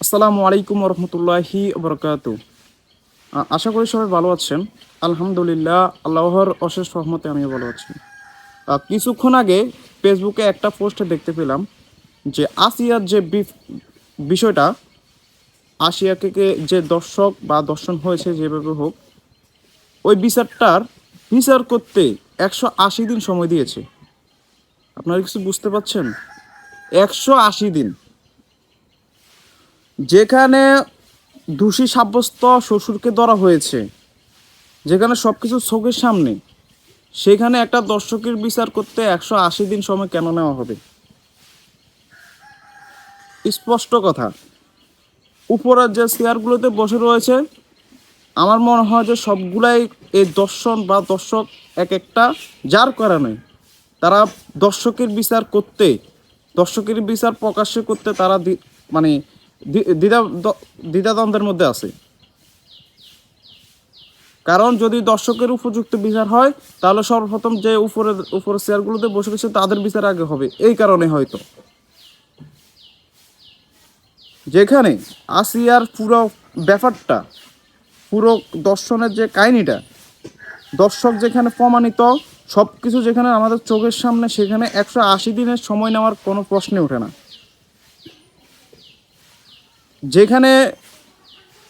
আসসালামু আলাইকুম রহমতুল্লাহি বরকাত আশা করি সবাই ভালো আছেন। আলহামদুলিল্লাহ, আল্লাহর অশেষ রহমতে আমি ভালো আছি। কিছুক্ষণ আগে ফেসবুকে একটা পোস্টে দেখতে পেলাম যে আসিয়ার যে বিষয়টা, আসিয়াকে যে দর্শক বা দর্শন হয়েছে যেভাবে হোক, ওই বিচারটার বিচার করতে একশো আশি দিন সময় দিয়েছে। আপনারা কিছু বুঝতে পারছেন? একশো আশি দিন। যেখানে দোষী সাব্যস্ত শ্বশুরকে ধরা হয়েছে, যেখানে সব কিছু চোখের সামনে, সেখানে একটা দর্শকের বিচার করতে একশো আশি দিন সময় কেন নেওয়া হবে? স্পষ্ট কথা। উপরের যে চেয়ারগুলোতে বসে রয়েছে। আমার মনে হয় যে সবগুলাই এই দর্শন বা দর্শক এক একটা, যার কারণে তারা দর্শকের বিচার করতে, দর্শকের বিচার প্রকাশ্যে করতে তারা মানে দ্বিধা দ্বিধাদ্বন্দ্বের মধ্যে আছে। কারণ যদি দর্শকের উপযুক্ত বিচার হয়, তাহলে সর্বপ্রথম যে উপরে উপরে চেয়ারগুলোতে বসে গেছে তাদের বিচার আগে হবে। এই কারণে হয়তো। যেখানে আসিয়ার পুরো ব্যাপারটা, পুরো দর্শনের যে কাহিনীটা, দর্শক যেখানে প্রমাণিত সব কিছু যেখানে আমাদের চোখের সামনে, সেখানে একশো আশি দিনের সময় নেওয়ার কোনো প্রশ্নই ওঠে না। যেখানে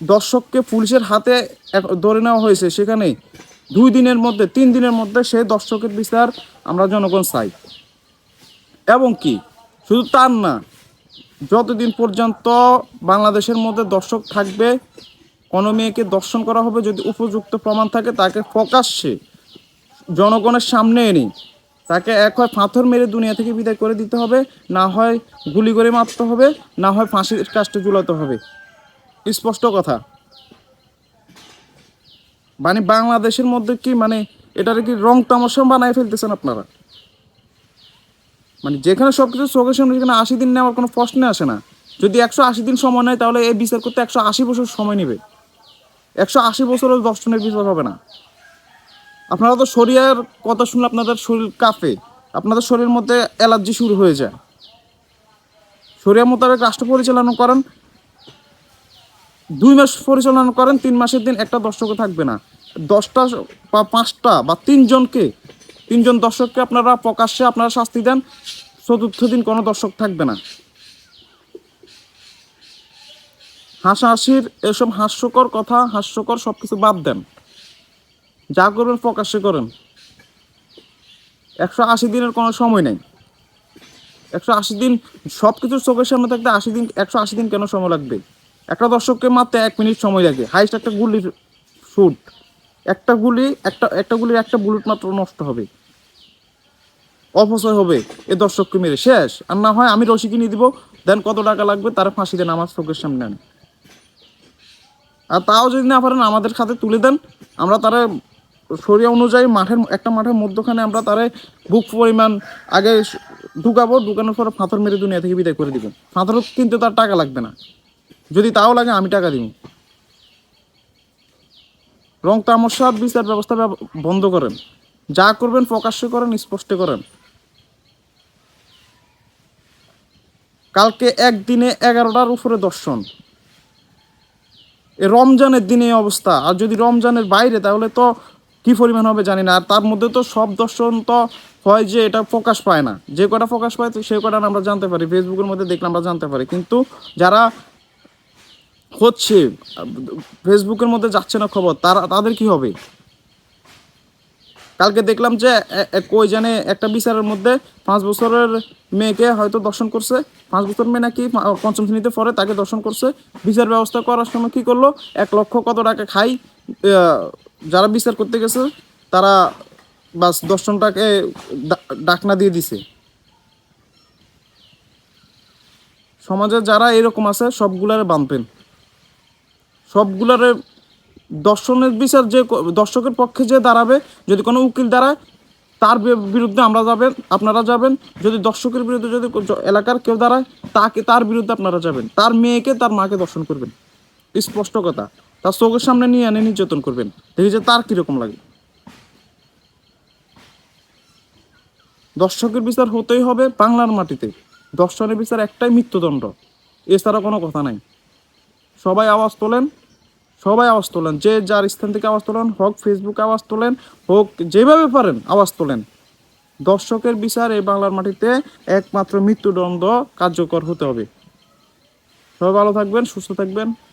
দর্শককে পুলিশের হাতে ধরে নেওয়া হয়েছে, সেখানে দুই দিনের মধ্যে, তিন দিনের মধ্যে সেই দর্শকের বিচার আমরা জনগণ চাই। এবং কি? শুধু তার না, যতদিন পর্যন্ত বাংলাদেশের মধ্যে দর্শক থাকবে, কোনো মেয়েকে দর্শন করা হবে যদি উপযুক্ত প্রমাণ থাকে, তাকে প্রকাশ্যে জনগণের সামনে এনে তাকে এক হয় পাথর মেরে দুনিয়া থেকে বিদায় করে দিতে হবে, না হয় গুলি করে মারতে হবে, না হয় ফাঁসির কাজটা ঝুলাতে হবে। স্পষ্ট কথা। মানে বাংলাদেশের মধ্যে কি মানে এটার কি রং তামাশা বানায় ফেলতেছেন আপনারা? মানে যেখানে সব কিছু চোখের সামনে সেখানে আশি দিন নেওয়ার কোনো প্রশ্নে আসে না। যদি একশো আশি দিন সময় নেয়, তাহলে এই বিচার করতে একশো আশি বছর সময় নেবে। একশো আশি বছরের দর্শনের বিচার হবে না। আপনারা তো শরীরের কথা শুনলে আপনাদের শরীর কাঁপে। আপনাদের শরীরের মধ্যে অ্যালার্জি শুরু হয়ে যায়। শরীর মোতাবেক রাষ্ট্র পরিচালনা করেন, দুই মাস পরিচালনা করেন, তিন মাসের দিন একটা দর্শকও থাকবে না। দশটা বা পাঁচটা বা তিনজনকে, তিনজন দর্শককে আপনারা প্রকাশ্যে আপনারা শাস্তি দেন, চতুর্থ দিন কোনো দর্শক থাকবে না। হাসাহাসির এসব হাস্যকর কথা, হাস্যকর সব কিছু বাদ দেন। যা করবেন প্রকাশ্যে করেন। একশো আশি দিনের কোনো সময় নেই। একশো আশি দিন সব কিছু চোখের সামনে থাকতে আশি দিন, একশো আশি দিন কেন সময় লাগবে? একটা দর্শককে মারতে এক মিনিট সময় লাগে। হাইস্ট একটা গুলির শুট। একটা গুলি, একটা একটা গুলির একটা বুলেট মাত্র নষ্ট হবে। অপচয় হবে এ দর্শককে মেরে। শেষ। আর না হয় আমি রশি কিনে দিব, দেন কত টাকা লাগবে তারা ফাঁসি দেন আমার চোখের সামনে আনে আর তাও যদি না পারেন আমাদের খাতে তুলে দেন, আমরা তারা সরিয়া অনুযায়ী মাঠের, একটা মাঠের মধ্যখানে আমরা তারে বুক পরিমাণ আগে ঢুকাবো, ঢুকানোর পরে ফাঁথর মেরে দুনিয়া থেকে বিদায় করে দিব। ফাঁথর কিন্তু তার টাকা লাগবে না। যদি তাও লাগে, আমি টাকা দিব। রং তামসার বিচার ব্যবস্থা বন্ধ করেন। যা করবেন প্রকাশ্য করেন, স্পষ্ট করেন। কালকে একদিনে এগারোটার উপরে দর্শন। এই রমজানের দিনে অবস্থা। আর যদি রমজানের বাইরে, তাহলে তো কি পরিমাণ হবে জানি না। আর তার মধ্যে তো সব দর্শন তো হয় যে এটা প্রকাশ পায় না। যে কটা প্রকাশ পায় তো সে কটা আমরা জানতে পারি। ফেসবুকের মধ্যে দেখলে আমরা জানতে পারি। কিন্তু যারা হচ্ছে ফেসবুকের মধ্যে যাচ্ছে না খবর, তারা, তাদের কি হবে? কালকে দেখলাম যে কই জানে একটা বিচারের মধ্যে পাঁচ বছরের মেয়েকে হয়তো দর্শন করছে। পাঁচ বছর মেয়ে নাকি পঞ্চম শ্রেণীতে পরে তাকে দর্শন করছে। বিচার ব্যবস্থা করার সময় কি করল? এক লক্ষ কত টাকা খাই যারা বিচার করতে গেছে, তারা বাস দর্শনটাকে ডাকনা দিয়ে দিছে। সমাজে যারা এরকম আছে, সবগুলারে বাঁধবেন সবগুলারে দর্শনের বিচার যে দর্শকের পক্ষে যে দাঁড়াবে, যদি কোনো উকিল দাঁড়ায়, তার বিরুদ্ধে আমরা যাবেন, আপনারা যাবেন। যদি দর্শকের বিরুদ্ধে যদি এলাকার কেউ দাঁড়ায়, তাকে, তার বিরুদ্ধে আপনারা যাবেন। তার মেয়েকে, তার মাকে দর্শন করবেন। স্পষ্ট কথা। তার চোখের সামনে নিয়ে এনে নির্যাতন করবেন। দেখি যে তার কীরকম লাগে। দর্শকের বিচার হতেই হবে বাংলার মাটিতে। দর্শনের বিচার একটাই মৃত্যুদণ্ড। এছাড়া কোনো কথা নাই। সবাই আওয়াজ তোলেন, সবাই আওয়াজ তোলেন। যে যার স্থান থেকে আওয়াজ তোলেন, হোক ফেসবুকে আওয়াজ তোলেন, হোক যেভাবে পারেন আওয়াজ তোলেন। দর্শকের বিচার এই বাংলার মাটিতে একমাত্র মৃত্যুদণ্ড কার্যকর হতে হবে। সবাই ভালো থাকবেন, সুস্থ থাকবেন।